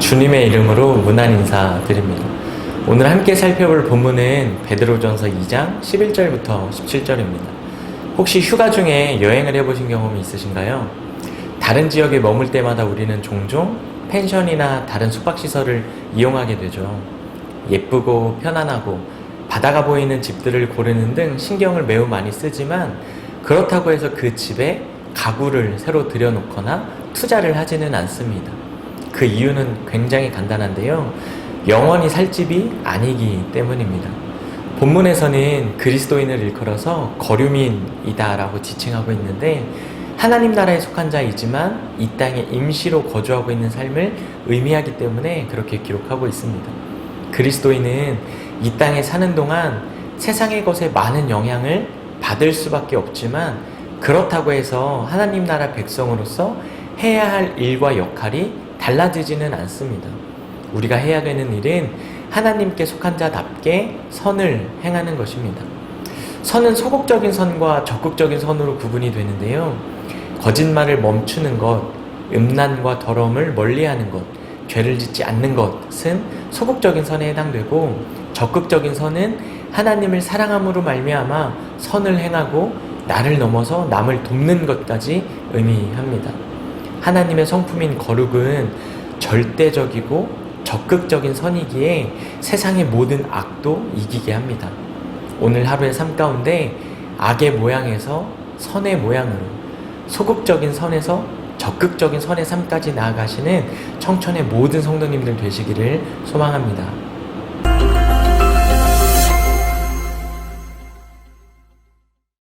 주님의 이름으로 문안 인사 드립니다. 오늘 함께 살펴볼 본문은 베드로전서 2장 11절부터 17절입니다. 혹시 휴가 중에 여행을 해보신 경험이 있으신가요? 다른 지역에 머물 때마다 우리는 종종 펜션이나 다른 숙박시설을 이용하게 되죠. 예쁘고 편안하고 바다가 보이는 집들을 고르는 등 신경을 매우 많이 쓰지만 그렇다고 해서 그 집에 가구를 새로 들여놓거나 투자를 하지는 않습니다. 그 이유는 굉장히 간단한데요. 영원히 살 집이 아니기 때문입니다. 본문에서는 그리스도인을 일컬어서 거류민이다라고 지칭하고 있는데 하나님 나라에 속한 자이지만 이 땅에 임시로 거주하고 있는 삶을 의미하기 때문에 그렇게 기록하고 있습니다. 그리스도인은 이 땅에 사는 동안 세상의 것에 많은 영향을 받을 수밖에 없지만 그렇다고 해서 하나님 나라 백성으로서 해야 할 일과 역할이 달라지지는 않습니다. 우리가 해야 되는 일은 하나님께 속한 자답게 선을 행하는 것입니다. 선은 소극적인 선과 적극적인 선으로 구분이 되는데요. 거짓말을 멈추는 것, 음란과 더러움을 멀리하는 것, 죄를 짓지 않는 것은 소극적인 선에 해당되고 적극적인 선은 하나님을 사랑함으로 말미암아 선을 행하고 나를 넘어서 남을 돕는 것까지 의미합니다. 하나님의 성품인 거룩은 절대적이고 적극적인 선이기에 세상의 모든 악도 이기게 합니다. 오늘 하루의 삶 가운데 악의 모양에서 선의 모양으로 소극적인 선에서 적극적인 선의 삶까지 나아가시는 청천의 모든 성도님들 되시기를 소망합니다.